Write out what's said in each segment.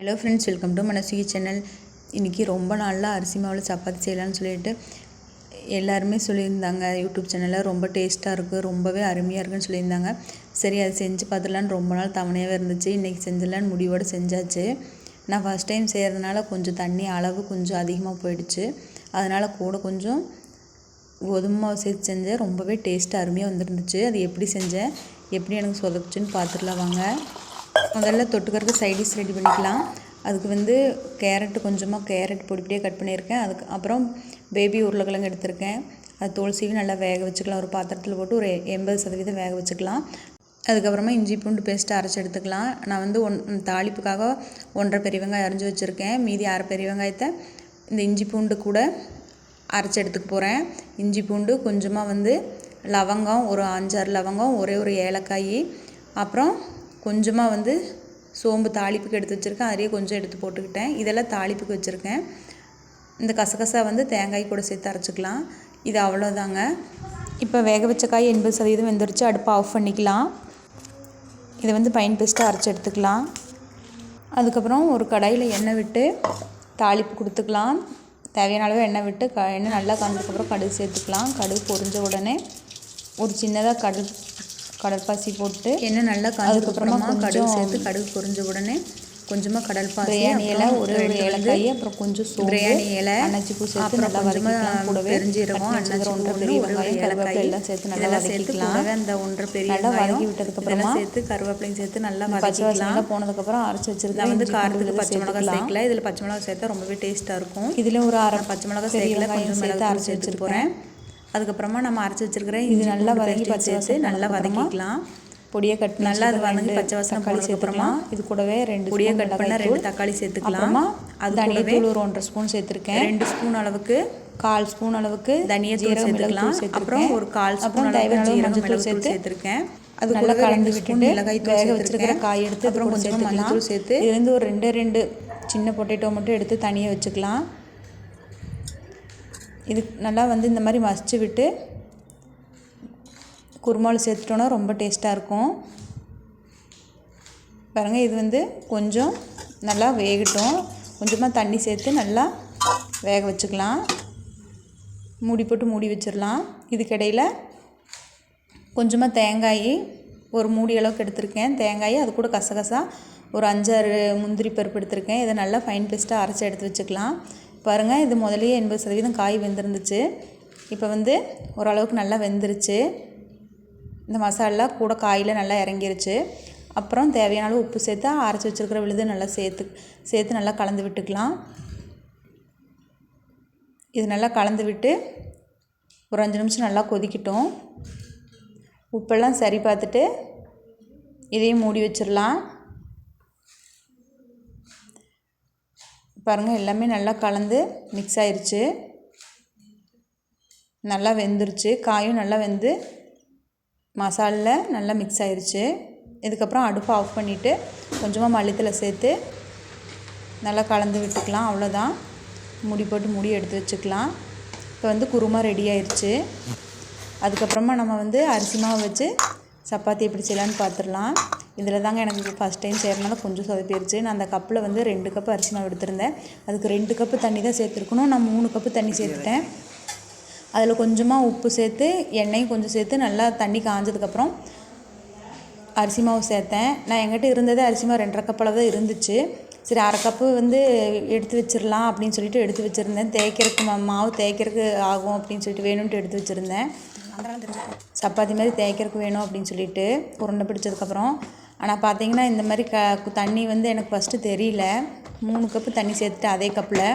Hello friends welcome to Manasuki channel இன்றைக்கி ரொம்ப நாளில் அரிசி மாவில் சப்பாத்தி செய்யலாம்னு சொல்லிட்டு எல்லாருமே சொல்லியிருந்தாங்க. யூடியூப் சேனலில் ரொம்ப டேஸ்ட்டாக இருக்குது ரொம்பவே அருமையாக இருக்குன்னு சொல்லியிருந்தாங்க. சரி அது செஞ்சு பார்த்துடலான்னு ரொம்ப நாள் தவணையாகவே இருந்துச்சு. இன்றைக்கி செஞ்சிடலான்னு முடிவோடு செஞ்சாச்சு. நான் ஃபஸ்ட் டைம் செய்கிறதுனால கொஞ்சம் தண்ணி அளவு கொஞ்சம் அதிகமாக போயிடுச்சு. அதனால் கூட கொஞ்சம் கோதுமை மாவு சேர்த்து செஞ்சேன். ரொம்பவே டேஸ்ட்டு அருமையாக வந்துருந்துச்சு. அது எப்படி செஞ்சேன் எப்படி எனக்கு சொதப்புச்சுன்னு பார்த்துடலாம் வாங்க. முதல்ல தொட்டுக்கறதுக்கு சைடிஷ் ரெடி பண்ணிக்கலாம். அதுக்கு வந்து கேரட்டு கொஞ்சமாக கேரட் பொடிப்படியாக கட் பண்ணியிருக்கேன். அதுக்கு அப்புறம் பேபி உருளைக்கிழங்கு எடுத்திருக்கேன். அது தோல் சீவி நல்லா வேக வச்சுக்கலாம். ஒரு பாத்திரத்தில் போட்டு ஒரு எண்பது சதவீதம் வேக வச்சுக்கலாம். அதுக்கப்புறமா இஞ்சி பூண்டு பேஸ்ட்டு அரைச்சி எடுத்துக்கலாம். நான் வந்து ஒன் தாளிப்புக்காக ஒன்றரை பெரிய வெங்காயம் அரைஞ்சி வச்சுருக்கேன். மீதி அரை பெரிய வெங்காயத்தை இந்த இஞ்சி பூண்டு கூட அரைச்சி எடுத்துக்க போகிறேன் இஞ்சி பூண்டு கொஞ்சமாக வந்து லவங்கம் ஒரு அஞ்சாறு லவங்கம் ஒரே ஒரு ஏலக்காய் அப்புறம் கொஞ்சமாக வந்து சோம்பு தாளிப்புக்கு எடுத்து வச்சுருக்கேன். அதிலே கொஞ்சம் எடுத்து போட்டுக்கிட்டேன். இதெல்லாம் தாளிப்புக்கு வச்சுருக்கேன். இந்த கசகசா வந்து தேங்காய் கூட சேர்த்து அரைச்சிக்கலாம். இது அவ்வளோதாங்க இப்போ வேக வச்ச காய் எண்பது சதவீதம் வெந்துருச்சு. அடுப்பை ஆஃப் பண்ணிக்கலாம். இதை வந்து பைன் பேஸ்ட்டாக அரைச்சி எடுத்துக்கலாம். அதுக்கப்புறம் ஒரு கடாயில் எண்ணெய் விட்டு தாளிப்பு கொடுத்துக்கலாம். தேவையான அளவு எண்ணெய் விட்டு க எண்ணெய் நல்லா கலந்ததுக்கப்புறம் கடுகு சேர்த்துக்கலாம். கடுகு பொரிஞ்ச உடனே ஒரு சின்னதாக கடுகு கடற்பாசி போட்டு எண்ணெய் நல்லா காஞ்சதுக்கப்புறமா கடுகு சேர்த்து கடுகு பொரிஞ்ச உடனே கொஞ்சமாக கடல் பாசி பிரியாணி இலை ஒரு ஒரு ஏலக்காய் அப்புறம் கொஞ்சம் சோம்பு பிரியாணி இலை அன்னாச்சி பூ சேர்த்து நல்லா வதக்கிக்கலாம். கூடவே பெருஞ்சீரகம் அன்னாச்சி ஒன்றரை பெரிய வெங்காயம் ஏலக்காய். எல்லாம் சேர்த்து நல்லா வதக்கிக்கலாம். அந்த ஒன்றரை பெரிய நல்லா வதக்கி விட்டதுக்கப்புறமா சேர்த்து கருவேப்பிலையும் சேர்த்து நல்லா வாசனை போனதுக்கப்புறம் அரைச்சி வச்சிருக்கேன் வந்து காரத்துக்கு பச்சை மிளகா சேர்க்கல. இதில் பச்சை மிளகா சேர்த்தா ரொம்பவே டேஸ்ட்டாக இருக்கும். இதில் ஒரு அரை பச்சை மிளகா சேர்க்கல. கொஞ்சம் சேர்த்து அரைச்சி வச்சுட்டு போகிறேன் அதுக்கப்புறமா நம்ம அரைச்சி வச்சிருக்கிற இது நல்லா வதக்கி பச்சை சேர்த்து நல்லா வதக்கிக்கலாம். பொடியை கட் நல்லா அது வதங்கி பச்சை வாசனை தக்காளி சேர்த்துறோமா இது கூடவே ரெண்டு பொடியை கட் பண்ண ரெண்டு தக்காளி சேர்த்துக்கலாம். அது கூடவே ஒரு ஒன்றரை ஸ்பூன் சேர்த்துருக்கேன். ரெண்டு ஸ்பூன் அளவுக்கு கால் ஸ்பூன் அளவுக்கு தனியா ஜீரகம் சேர்த்துக்கலாம். அப்புறம் ஒரு கால் ஸ்பூன் தேவையான ஜீரகம் மிளகு சேர்த்து சேர்த்துருக்கேன். அது நல்லா கலந்து விட்டு மிளகாய் வேக வச்சிருக்கிற காய் எடுத்து அப்புறம் கொஞ்சம் மஞ்சள் சேர்த்து இதுலேருந்து ஒரு ரெண்டு ரெண்டு சின்ன பொட்டேட்டோ மட்டும் எடுத்து தனியாக வச்சுக்கலாம். இது நல்லா வந்து இந்த மாதிரி மசிச்சு விட்டு குருமாவில் சேர்த்துட்டோன்னா ரொம்ப டேஸ்ட்டாக இருக்கும். பாருங்கள் இது வந்து கொஞ்சம் நல்லா வேகட்டும். கொஞ்சமாக தண்ணி சேர்த்து நல்லா வேக வச்சுக்கலாம். மூடி போட்டு மூடி வச்சிடலாம். இதுக்கிடையில் கொஞ்சமாக தேங்காய் ஒரு மூடி அளவுக்கு எடுத்திருக்கேன். தேங்காய் அது கூட கசகசா ஒரு அஞ்சாறு முந்திரி பருப்பு எடுத்திருக்கேன். இதை நல்லா ஃபைன் பேஸ்ட்டாக அரைச்சி எடுத்து வச்சுக்கலாம். பாருங்கள் இது முதலையே எண்பது சதவீதம் காய் வெந்திருந்துச்சு. இப்போ வந்து ஓரளவுக்கு நல்லா வெந்துருச்சு. இந்த மசாலா கூட காயில் நல்லா இறங்கிருச்சு. அப்புறம் தேவையான அளவு உப்பு சேர்த்து அரைச்சி வச்சுருக்கிற விழுது நல்லா சேர்த்து சேர்த்து நல்லா கலந்து விட்டுக்கலாம். இது நல்லா கலந்து விட்டு ஒரு அஞ்சு நிமிஷம் நல்லா கொதிக்கட்டும். உப்பெல்லாம் சரி பார்த்துட்டு இதையும் மூடி வச்சிடலாம். பாருங்கள் எல்லாமே நல்லா கலந்து மிக்ஸ் ஆயிடுச்சு நல்லா வெந்துருச்சு. காயும் நல்லா வெந்து மசாலில் நல்லா மிக்ஸ் ஆயிடுச்சு இதுக்கப்புறம் அடுப்பை ஆஃப் பண்ணிவிட்டு கொஞ்சமாக மல்லித்தில் சேர்த்து நல்லா கலந்து விட்டுக்கலாம். அவ்வளோதான் முடி போட்டு முடி எடுத்து வச்சுக்கலாம். இப்போ வந்து குருமா ரெடி ஆயிடுச்சு அதுக்கப்புறமா நம்ம வந்து அரிசி மாவு வச்சு சப்பாத்தி எப்படி செய்யலான்னு பார்த்துடலாம் இதில் தாங்க எனக்கு ஃபஸ்ட் டைம் செய்கிறனால கொஞ்சம் சொதப்பிடுச்சு நான் அந்த கப்பில் வந்து ரெண்டு கப்பு அரிசி மாவு எடுத்திருந்தேன். அதுக்கு ரெண்டு கப்பு தண்ணி தான் சேர்த்துருக்கணும். நான் மூணு கப்பு தண்ணி சேர்த்துட்டேன். அதில் கொஞ்சமாக உப்பு சேர்த்து எண்ணெயும் கொஞ்சம் சேர்த்து நல்லா தண்ணி காஞ்சதுக்கப்புறம் அரிசி மாவு சேர்த்தேன். நான் என்கிட்ட இருந்தது அரிசி மாவு ரெண்டரை கப் அளவு தான் இருந்துச்சு. சரி அரை கப்பு வந்து எடுத்து வச்சிடலாம் அப்படின்னு சொல்லிட்டு எடுத்து வச்சுருந்தேன். தேய்க்கிறதுக்கு மாவு தேய்க்கிறதுக்கு ஆகும் அப்படின்னு சொல்லிட்டு வேணும்ன்ட்டு எடுத்து வச்சுருந்தேன். சப்பாத்தி மாதிரி தேய்க்கிறதுக்கு வேணும் அப்படின்னு சொல்லிட்டு உருண்டை பிடிச்சதுக்கப்புறம் ஆனால் பார்த்தீங்கன்னா இந்த மாதிரி க தண்ணி வந்து எனக்கு ஃபஸ்ட்டு தெரியல. மூணு கப்பு தண்ணி சேர்த்துட்டு அதே கப்பில்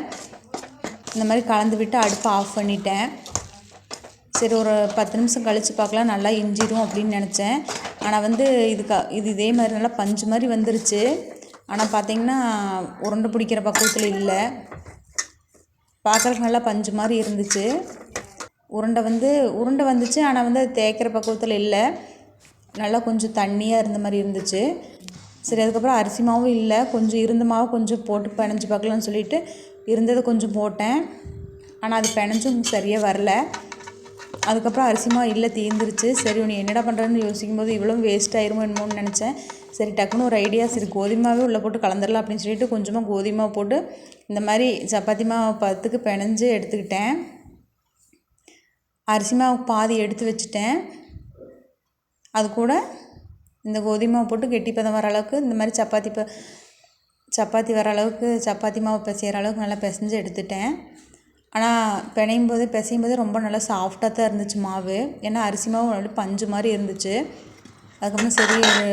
இந்த மாதிரி கலந்து விட்டு அடுப்பை ஆஃப் பண்ணிட்டேன். சரி ஒரு பத்து நிமிஷம் கழித்து பார்க்கலாம் நல்லா இஞ்சிடும் அப்படின்னு நினச்சேன். ஆனால் வந்து இது க இது இதே மாதிரி நல்லா பஞ்சு மாதிரி வந்துருச்சு. ஆனால் பார்த்திங்கன்னா உருண்டை பிடிக்கிற பக்குவத்தில் இல்லை. பார்க்குறதுக்கு நல்லா பஞ்சு மாதிரி இருந்துச்சு. உருண்டை வந்து உருண்டை வந்துச்சு ஆனால் வந்து அது தேய்க்கிற பக்குவத்தில் இல்லை. நல்லா கொஞ்சம் தண்ணியாக இருந்த மாதிரி இருந்துச்சு. சரி அதுக்கப்புறம் அரிசி மாவும் இல்லை. கொஞ்சம் இருந்த மாவு கொஞ்சம் போட்டு பிணைஞ்சு பார்க்கலான்னு சொல்லிட்டு இருந்ததை கொஞ்சம் போட்டேன். ஆனால் அது பிணைஞ்சும் சரியாக வரல. அதுக்கப்புறம் அரிசி மாவு இல்லை தீர்ந்துருச்சு சரி உனி என்னடா பண்ணுறேன்னு யோசிக்கும் போது இவ்வளோ வேஸ்ட் ஆயிருமோ என்னமோன்னு நினச்சேன். சரி டக்குன்னு ஒரு ஐடியா சரி கோதுமாவே உள்ளே போட்டு கலந்துடலாம் அப்படின்னு சொல்லிட்டு கொஞ்சமாக கோதுமை போட்டு இந்த மாதிரி சப்பாத்தி மாவு பத்துக்கு பிணைஞ்சு எடுத்துக்கிட்டேன். அரிசி மாவு பாதி எடுத்து வச்சுட்டேன். அது கூட இந்த கோதுமை மாவு போட்டு கெட்டி பதம் வர அளவுக்கு இந்த மாதிரி சப்பாத்தி ப சப்பாத்தி வர அளவுக்கு சப்பாத்தி மாவு பிசைகிற அளவுக்கு நல்லா பிசைஞ்சு எடுத்துட்டேன். ஆனால் பிணையும் போது பிசையும் போது ரொம்ப நல்லா சாஃப்டாக தான் இருந்துச்சு மாவு. ஏன்னா அரிசி மாவு நல்ல பஞ்சு மாதிரி இருந்துச்சு. அதுக்கப்புறம் சரி ஒரு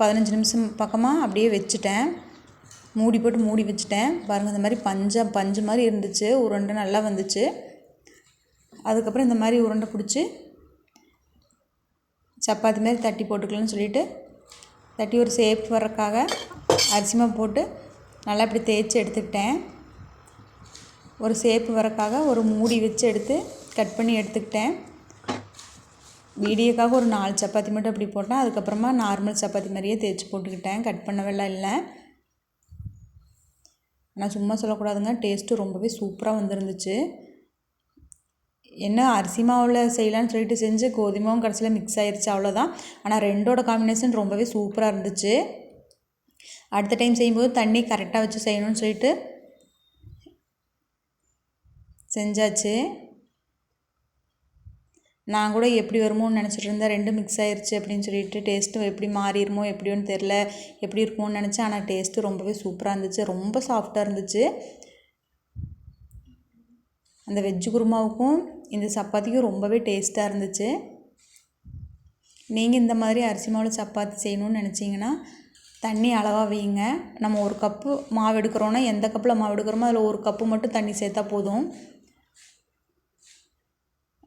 பதினஞ்சு நிமிஷம் பக்கமாக அப்படியே வச்சுட்டேன். மூடி போட்டு மூடி வச்சுட்டேன். பாருங்கள் இந்த மாதிரி பஞ்சா பஞ்சு மாதிரி இருந்துச்சு. உருண்டை நல்லா வந்துச்சு. அதுக்கப்புறம் இந்த மாதிரி உருண்டை பிடிச்சி சப்பாத்தி மாதிரி தட்டி போட்டுக்கலாம்னு சொல்லிட்டு தட்டி ஒரு சேப் வர்றதுக்காக அரிசிமா போட்டு நல்லா இப்படி தேய்ச்சி எடுத்துக்கிட்டேன். ஒரு சேப்பு வரக்காக ஒரு மூடி வச்சு எடுத்து கட் பண்ணி எடுத்துக்கிட்டேன். வீடியோக்காக ஒரு நாலு சப்பாத்தி மட்டும் அப்படி போட்டேன். அதுக்கப்புறமா நார்மல் சப்பாத்தி மாதிரியே தேய்ச்சி போட்டுக்கிட்டேன். கட் பண்ணவெல்லாம் இல்லை. ஆனால் சும்மா சொல்லக்கூடாதுங்க. டேஸ்ட்டு ரொம்பவே சூப்பராக வந்துருந்துச்சு. என்ன அரிசி மாவில் செய்யலான்னு சொல்லிட்டு செஞ்சு கோதுமாவும் கடைசியில் மிக்ஸ் ஆயிடுச்சு அவ்வளோதான் ஆனால் ரெண்டோட காம்பினேஷன் ரொம்பவே சூப்பராக இருந்துச்சு. அடுத்த டைம் செய்யும்போது தண்ணி கரெக்டாக வச்சு செய்யணும்னு சொல்லிட்டு செஞ்சாச்சு. நான் கூட எப்படி வருமோன்னு நினச்சிட்டு இருந்தேன். ரெண்டும் மிக்ஸ் ஆயிடுச்சு அப்படின்னு சொல்லிட்டு டேஸ்ட்டு எப்படி மாறிடுமோ எப்படியோன்னு தெரில எப்படி இருக்குமோன்னு நினச்சேன். ஆனால் டேஸ்ட்டு ரொம்பவே சூப்பராக இருந்துச்சு. ரொம்ப சாஃப்டாக இருந்துச்சு. அந்த வெஜ்ஜு குருமாவுக்கும் இந்த சப்பாத்திக்கும் ரொம்பவே டேஸ்ட்டாக இருந்துச்சு. நீங்கள் இந்த மாதிரி அரிசி மாவில் சப்பாத்தி செய்யணும்னு நினச்சிங்கன்னா தண்ணி அளவாக வைங்க நம்ம ஒரு கப்பு மாவு எடுக்கிறோன்னா எந்த கப்பில் மாவு எடுக்கிறோமோ அதில் ஒரு கப்பு மட்டும் தண்ணி சேர்த்தா போதும்.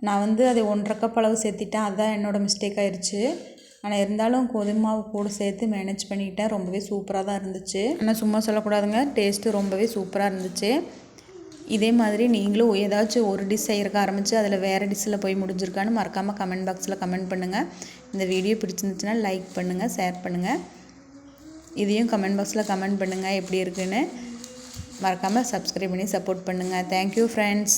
நான் வந்து அதை ஒன்றரை கப் அளவு சேர்த்திட்டேன். அதுதான் என்னோடய மிஸ்டேக் ஆயிடுச்சு ஆனால் இருந்தாலும் கோதுமை மாவு கூட சேர்த்து மேனேஜ் பண்ணிக்கிட்டேன் ரொம்பவே சூப்பராக தான் இருந்துச்சு. ஆனால் சும்மா சொல்லக்கூடாதுங்க. டேஸ்ட்டு ரொம்பவே சூப்பராக இருந்துச்சு. இதே மாதிரி நீங்களும் ஏதாச்சும் ஒரு டிஷ் செய்கிறக்க ஆரம்பித்து அதில் வேறு டிஷ்ஷில் போய் முடிஞ்சிருக்கான்னு மறக்காமல் கமெண்ட் பாக்ஸில் கமெண்ட் பண்ணுங்கள் இந்த வீடியோ பிடிச்சிருந்துச்சுன்னா லைக் பண்ணுங்கள் ஷேர் பண்ணுங்கள் இதையும் கமெண்ட் பாக்ஸில் கமெண்ட் பண்ணுங்கள் எப்படி இருக்குன்னு. மறக்காமல் சப்ஸ்கிரைப் பண்ணி சப்போர்ட் பண்ணுங்கள் தேங்க்யூ ஃப்ரெண்ட்ஸ்